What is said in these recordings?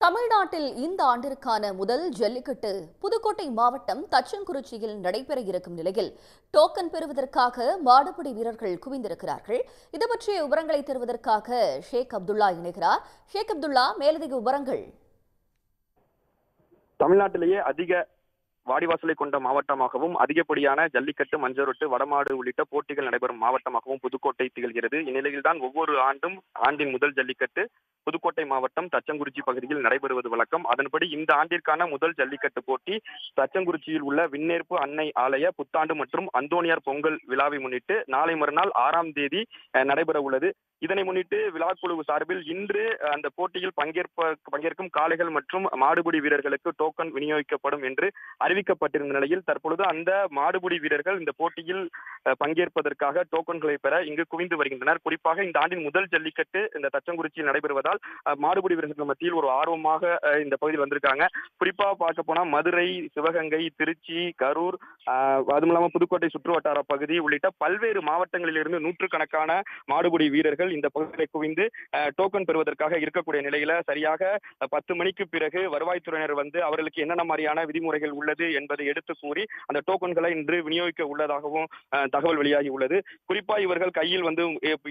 தமிழ்நாட்டில் இந்த ஆண்டிற்கான முதல் ஜல்லிக்கட்டு புதுக்கோட்டை மாவட்டம் தச்சங்குறிச்சியில் நடைபெற இருக்கும் நிலையில் டோக்கன் பெறுவதற்காக மாடுபிடி வீரர்கள் குவிந்திருக்கிறார்கள். இது பற்றிய விவரங்களை தருவதற்காக ஷேக் அப்துல்லா இணைகிறார். ஷேக் அப்துல்லா மேலதிக விவரங்கள். தமிழ்நாட்டிலேயே அதிக வாடிவாசலை கொண்ட மாவட்டமாகவும் அதிகப்படியான ஜல்லிக்கட்டு மஞ்சரொட்டு வடமாடு உள்ளிட்ட போட்டிகள் நடைபெறும் மாவட்டமாகவும் புதுக்கோட்டை திகழ்கிறது. இந்நிலையில்தான் ஒவ்வொரு ஆண்டும் ஆண்டின் முதல் ஜல்லிக்கட்டு புதுக்கோட்டை மாவட்டம் தச்சங்குறிச்சி பகுதியில் நடைபெறுவது வழக்கம். அதன்படி இந்த ஆண்டிற்கான முதல் ஜல்லிக்கட்டு போட்டி தச்சங்குறிச்சியில் உள்ள விண்ணேற்பு அன்னை ஆலய புத்தாண்டு மற்றும் அந்தோனியார் பொங்கல் விழாவை முன்னிட்டு நாளை மறுநாள் ஆறாம் தேதி நடைபெற உள்ளது. இதனை முன்னிட்டு விழாக்குழு சார்பில் இன்று அந்த போட்டியில் பங்கேற்ப பங்கேற்கும் காளைகள் மற்றும் மாடுபிடி வீரர்களுக்கு டோக்கன் விநியோகிக்கப்படும் என்று அறிவிக்கப்பட்டிருந்த நிலையில் தற்பொழுது அந்த மாடுபிடி வீரர்கள் இந்த போட்டியில் பங்கேற்பதற்காக டோக்கன்களை பெற இங்கு குவிந்து வருகின்றனர். குறிப்பாக இந்த ஆண்டின் முதல் ஜல்லிக்கட்டு இந்த தச்சங்குறிச்சியில் நடைபெறுவதால் அஹ், மாடுபிடி வீரர்கள் மத்தியில் ஒரு ஆர்வமாக இந்த பகுதியில் வந்திருக்காங்க. குறிப்பாக பார்க்க போனா மதுரை சிவகங்கை திருச்சி கரூர் அதுவும் இல்லாம புதுக்கோட்டை சுற்றுவட்டார பகுதி உள்ளிட்ட பல்வேறு மாவட்டங்களிலிருந்து நூற்றுக்கணக்கான மாடுபிடி வீரர்கள் இந்த பகுதியில் குவிந்து டோக்கன் பெறுவதற்காக இருக்கக்கூடிய நிலையில சரியாக பத்து மணிக்கு பிறகு வருவாய்த்துறையினர் வந்து அவர்களுக்கு என்னென்ன மாதிரியான விதிமுறைகள் உள்ளது என்பதை எடுத்து கூறி அந்த டோக்கன்களை இன்று விநியோகிக்க உள்ளதாகவும் தகவல் வெளியாகி உள்ளது. குறிப்பா இவர்கள் கையில் வந்து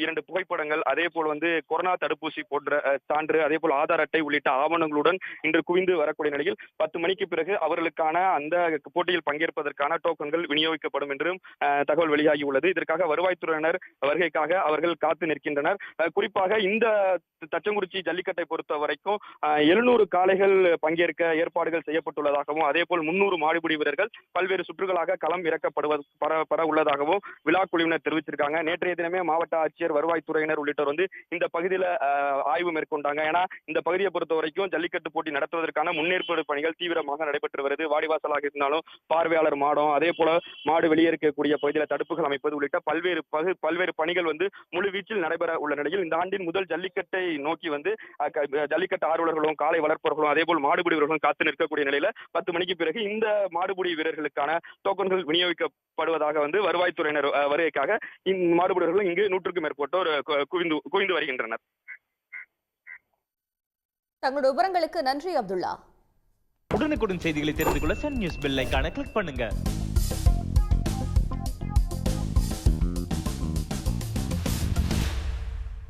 இரண்டு புகைப்படங்கள் அதே போல் வந்து கொரோனா தடுப்பூசி போன்ற சான்று அதே போல் ஆதார் அட்டை உள்ளிட்ட ஆவணங்களுடன் இன்று குவிந்து வரக்கூடிய நிலையில் பத்து மணிக்கு பிறகு அவர்களுக்கான அந்த போட்டியில் பங்கேற்பதற்கான டோக்கன்கள் விநியோகிக்கப்படும் என்றும் தகவல் வெளியாகி உள்ளது இதற்காக வருவாய்த்துறையினர் வருகைக்காக அவர்கள் காத்து நிற்கின்றனர். குறிப்பாக இந்த தச்சங்குறிச்சி ஜல்லிக்கட்டை பொறுத்த வரைக்கும் எழுநூறு காளைகள் பங்கேற்க ஏற்பாடுகள் செய்யப்பட்டுள்ளதாகவும் அதே போல் முன்னூறு மாடுபிடி வீரர்கள் பல்வேறு சுற்றுகளாக களம் இறக்கப்படுவது பர உள்ளதாகவும் விழா குழுவினர் தெரிவிச்சிருக்காங்க நேற்றைய தினமே மாவட்ட ஆட்சியர் வருவாய்த்துறையினர் உள்ளிட்டோர் வந்து இந்த பகுதியில் ஆய்வு மேற்கொண்டு மேற்கொண்டாங்க. ஏன்னா இந்த பகுதியை பொறுத்த வரைக்கும் ஜல்லிக்கட்டு போட்டி நடத்துவதற்கான முன்னேற்பாடு பணிகள் தீவிரமாக நடைபெற்று வருது. வாடிவாசலாக இருந்தாலும் பார்வையாளர் மாடம் அதே போல மாடு வெளியே இருக்கக்கூடிய பகுதியில் தடுப்புகள் அமைப்பது உள்ளிட்ட பல்வேறு பகு பல்வேறு பணிகள் வந்து முழுவீச்சில் நடைபெற உள்ள நிலையில் இந்த ஆண்டின் முதல் ஜல்லிக்கட்டை நோக்கி வந்து ஜல்லிக்கட்டு ஆர்வலர்களும் காலை வளர்ப்பவர்களும் அதே போல் மாடுபிடி வீரர்களும் காத்து நிற்கக்கூடிய நிலையில பத்து மணிக்கு பிறகு இந்த மாடுபிடி வீரர்களுக்கான டோக்கன்கள் விநியோகிக்கப்படுவதாக வந்து வருவாய்த்துறையினர் வருகைக்காக இந்த மாடுபிடி இங்கு நூற்றுக்கும் மேற்பட்டோர் குவிந்து குவிந்து வருகின்றனர். தங்களுடைய விவரங்களுக்கு நன்றி அப்துல்லா. உடனுக்குடன் செய்திகளை தெரிந்து கொள்ள சன் நியூஸ் பெல் ஐக்கான கிளிக் பண்ணுங்க.